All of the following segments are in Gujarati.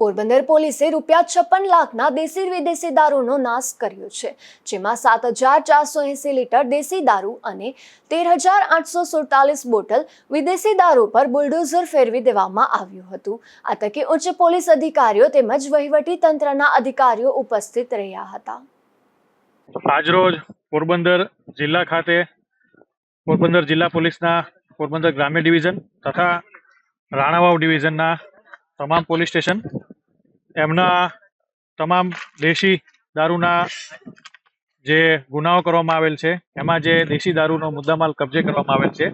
પોરબંદર પોલીસે રૂપિયા છપ્પન લાખના દેશી વિદેશી દારૂનો નાશ કર્યો છે, જેમાં સાત હજાર ચારસો એંસી લીટર દેશી દારૂ અને તેર હજાર આઠસો સુડતાલીસ બોટલ વિદેશી દારૂ પર બુલડોઝર ફેરવી દેવામાં આવ્યું હતું. આ તકે ઉચ્ચ પોલીસ અધિકારીઓ તેમજ વહીવટી તંત્રના અધિકારીઓ ઉપસ્થિત રહ્યા હતા. આજરોજ પોરબંદર જિલ્લા ખાતે, પોરબંદર જિલ્લા પોલીસના, પોરબંદર ગ્રામ્ય ડિવિઝન તથા રાણાવાવ ડિવિઝનના તમામ પોલીસ સ્ટેશન એમના તમામ દેશી દારૂના જે ગુનાઓ કરવામાં આવેલ છે, એમાં જે દેશી દારૂનો મુદ્દામાલ કબજે કરવામાં આવેલ છે,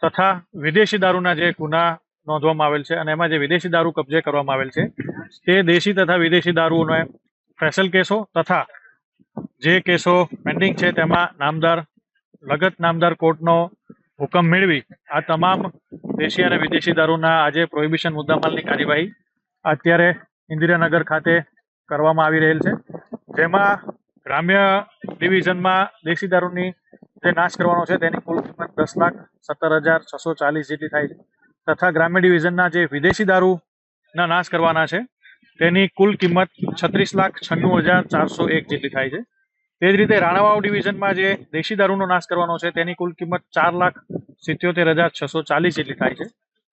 તથા વિદેશી દારૂના જે ગુના નોંધવામાં આવેલ છે અને એમાં જે વિદેશી દારૂ કબજે કરવામાં આવેલ છે, તે દેશી તથા વિદેશી દારૂનો ફેસલ કેસો તથા જે કેસો પેન્ડિંગ છે તેમાં નામદાર, લગત નામદાર કોર્ટનો હુકમ મેળવી આ તમામ દેશી અને વિદેશી દારૂના આજે પ્રોહિબિશન મુદ્દામાલની કાર્યવાહી અત્યારે ઇન્દિરાનગર ખાતે કરવામાં આવી રહેલ છે. જેમાં ગ્રામ્ય ડિવિઝનમાં દેશી દારૂની જે નાશ કરવાનો છે, તેની કુલ કિંમત દસ લાખ સત્તર હજાર છસો ચાલીસ જેટલી થાય છે. તથા ગ્રામ્ય ડિવિઝનના જે વિદેશી દારૂના નાશ કરવાના છે, તેની કુલ કિંમત છત્રીસ લાખ છન્નું હજાર ચારસો એક જેટલી થાય છે. તે જ રીતે રાણાવાવ ડિવિઝનમાં જે દેશી દારૂનો નાશ કરવાનો છે, તેની કુલ કિંમત ચાર લાખ સિત્યોતેર હજાર છસો ચાલીસ જેટલી થાય છે.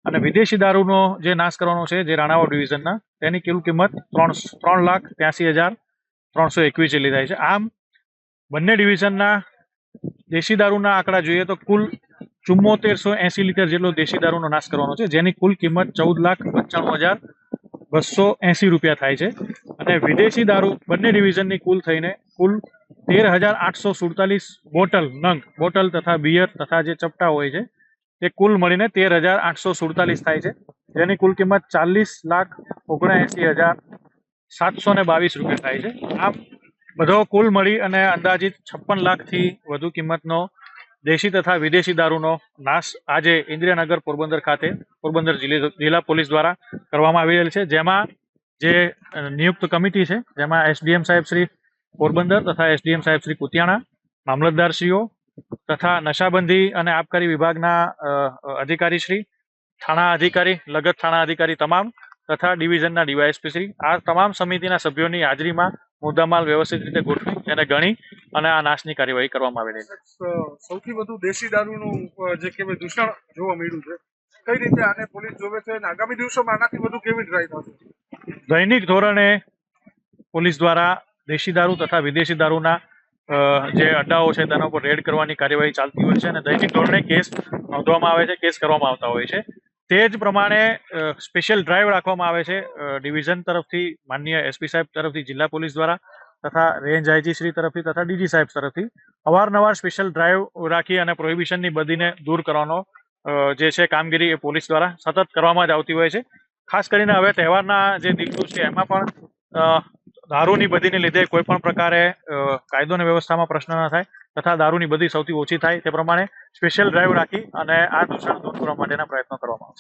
અને વિદેશી દારૂનો જે નાશ કરવાનો છે, જે રાણાવાવ ડિવિઝનના, તેની કુલ કિંમત ત્રણ ત્રણ લાખ ત્યાસી હજાર ત્રણસો એકવીસ જેટલી થાય છે. આમ, બંને ડિવિઝનના દેશી દારૂના આંકડા જોઈએ તો કુલ ચુમ્મોતેરસો એસી લીટર જેટલો દેશી દારૂનો નાશ કરવાનો છે, જેની કુલ કિંમત ચૌદ લાખ પંચાણું હજાર બસો એસી રૂપિયા થાય છે. અને વિદેશી દારૂ બંને ડિવિઝનની કુલ થઈને કુલ તેર હજાર આઠસો સુડતાલીસ બોટલ, નંગ, બોટલ તથા બિયર તથા જે ચપટા હોય છે તે કુલ મળીને તેર હજાર આઠસો સુડતાલીસ થાય છે. જેની કુલ કિંમત ચાલીસ લાખ ઓગણએંસી હજાર સાતસો ને બાવીસ રૂપિયા થાય છે. આમ બધો કુલ મળી અને અંદાજિત છપ્પન લાખથી વધુ કિંમતનો દેશી તથા વિદેશી દારૂનો નાશ આજે ઇન્દ્રિયાનગર પોરબંદર ખાતે, પોરબંદર જિલ્લા પોલીસ દ્વારા કરવામાં આવી રહેલ છે. જેમાં જે નિયુક્ત કમિટી છે, જેમાં એસડીએમ સાહેબ શ્રી પોરબંદર તથા એસડીએમ સાહેબ શ્રી કુતિયાણા, મામલતદારશ્રીઓ તથા નશાબંધી અને આબકારી વિભાગના અધિકારી શ્રી થાણા અધિકારી લગત થાણા અધિકારી તમામ તથા ડિવિઝનના ડીવાયએસપી શ્રી આ તમામ સમિતિના સભ્યોની હાજરીમાં મુદ્દામાલ વ્યવસ્થિત રીતે ગોઠવી તેને ગણી અને આ નાશની કાર્યવાહી કરવામાં આવેલી છે. સૌથી વધુ દેશી દારૂનું જે કહેવાય દૂષણ જોવા મળ્યું છે કઈ રીતે આને પોલીસ જોવે છે અને આગામી દિવસોમાં આનાથી વધુ કેવી ટ્રાય થશે દૈનિક ધોરણે પોલીસ દ્વારા દેશી દારૂ તથા વિદેશી દારૂના જે અડ્ડાઓ છે તેના ઉપર રેડ કરવાની કાર્યવાહી ચાલતી હોય છે અને દૈનિક ધોરણે કેસ નોંધવામાં આવે છે, કેસ કરવામાં આવતા હોય છે. તે જ પ્રમાણે સ્પેશિયલ ડ્રાઈવ રાખવામાં આવે છે ડિવિઝન તરફથી માન્ય એસપી સાહેબ તરફથી, જિલ્લા પોલીસ દ્વારા, તથા રેન્જ આઈજી શ્રી તરફથી, તથા ડીજી સાહેબ તરફથી. અવારનવાર સ્પેશિયલ ડ્રાઈવ રાખી અને પ્રોહિબિશનની બદીને દૂર કરવાનો જે છે કામગીરી એ પોલીસ દ્વારા સતત કરવામાં જ આવતી હોય છે. ખાસ કરીને હવે તહેવારના જે દિવસો છે, એમાં પણ દારૂની બધીને લીધે કોઈ પણ પ્રકારે કાયદો અને વ્યવસ્થામાં પ્રશ્ન ન થાય તથા દારૂની બધી સૌથી ઓછી થાય તે પ્રમાણે સ્પેશિયલ ડ્રાઈવ રાખી અને આ દૂષણ દૂર કરવા માટેના પ્રયત્નો કરવામાં આવશે.